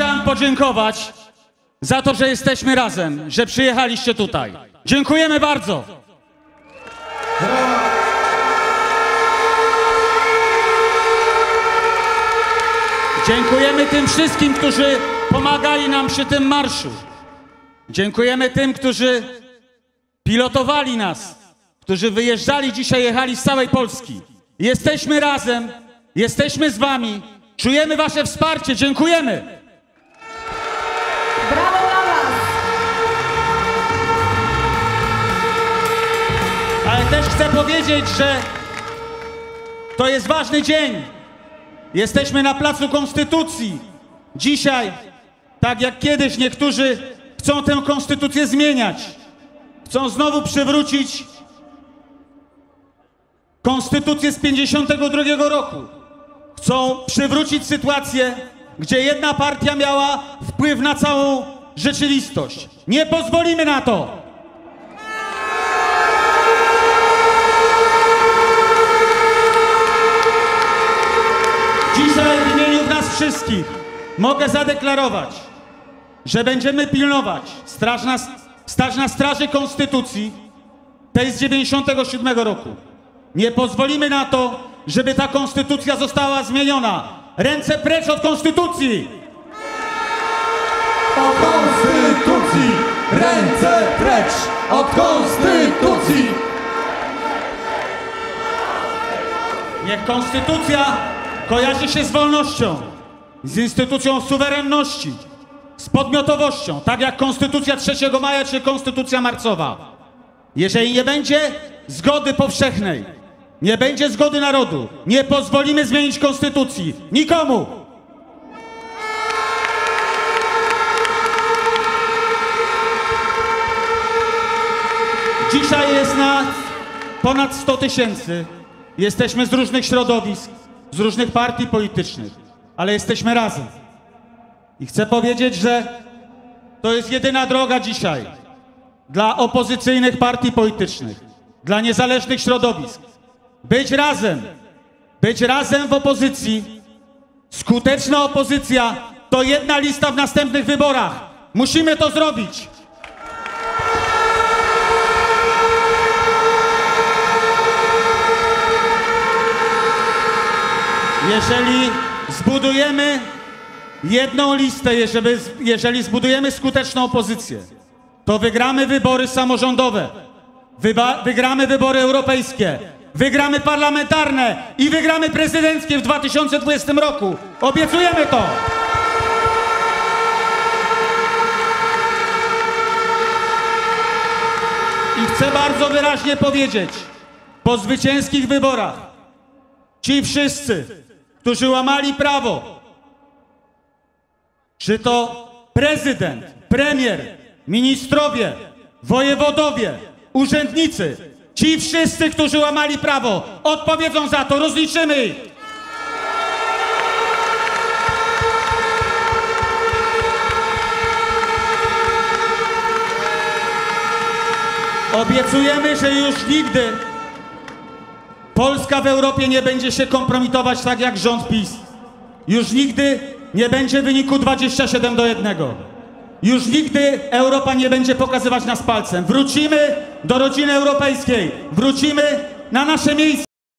chciałem podziękować za to, że jesteśmy razem, że przyjechaliście tutaj. Dziękujemy bardzo. Dziękujemy tym wszystkim, którzy pomagali nam przy tym marszu. Dziękujemy tym, którzy pilotowali nas, którzy wyjeżdżali dzisiaj, jechali z całej Polski. Jesteśmy razem, jesteśmy z wami, czujemy wasze wsparcie, dziękujemy. Ale też chcę powiedzieć, że to jest ważny dzień. Jesteśmy na Placu Konstytucji. Dzisiaj, tak jak kiedyś, niektórzy chcą tę konstytucję zmieniać. Chcą znowu przywrócić konstytucję z 52 roku. Chcą przywrócić sytuację, gdzie jedna partia miała wpływ na całą rzeczywistość. Nie pozwolimy na to. Dzisiaj w imieniu nas wszystkich mogę zadeklarować, że będziemy pilnować, straż na, stać na straży Konstytucji, tej z 97 roku. Nie pozwolimy na to, żeby ta Konstytucja została zmieniona. Ręce precz od Konstytucji! Od konstytucji! Ręce precz od konstytucji! Niech konstytucja kojarzy się z wolnością, z instytucją suwerenności, z podmiotowością, tak jak konstytucja 3 maja czy konstytucja marcowa. Jeżeli nie będzie zgody powszechnej, nie będzie zgody narodu, nie pozwolimy zmienić konstytucji. Nikomu! Dzisiaj jest nas ponad 100 tysięcy. Jesteśmy z różnych środowisk, z różnych partii politycznych, ale jesteśmy razem. I chcę powiedzieć, że to jest jedyna droga dzisiaj dla opozycyjnych partii politycznych, dla niezależnych środowisk. Być razem, być razem w opozycji. Skuteczna opozycja to jedna lista w następnych wyborach. Musimy to zrobić. Jeżeli zbudujemy jedną listę, jeżeli, jeżeli zbudujemy skuteczną opozycję, to wygramy wybory samorządowe, wyba, wygramy wybory europejskie, wygramy parlamentarne i wygramy prezydenckie w 2020 roku. Obiecujemy to! I chcę bardzo wyraźnie powiedzieć, po zwycięskich wyborach Ci wszyscy, którzy łamali prawo, czy to prezydent, premier, ministrowie, wojewodowie, urzędnicy, ci wszyscy, którzy łamali prawo, odpowiedzą za to, rozliczymy ich. Obiecujemy, że już nigdy Polska w Europie nie będzie się kompromitować tak jak rząd PiS. Już nigdy nie będzie wyniku 27 do 1. Już nigdy Europa nie będzie pokazywać nas palcem. Wrócimy do rodziny europejskiej. Wrócimy na nasze miejsce.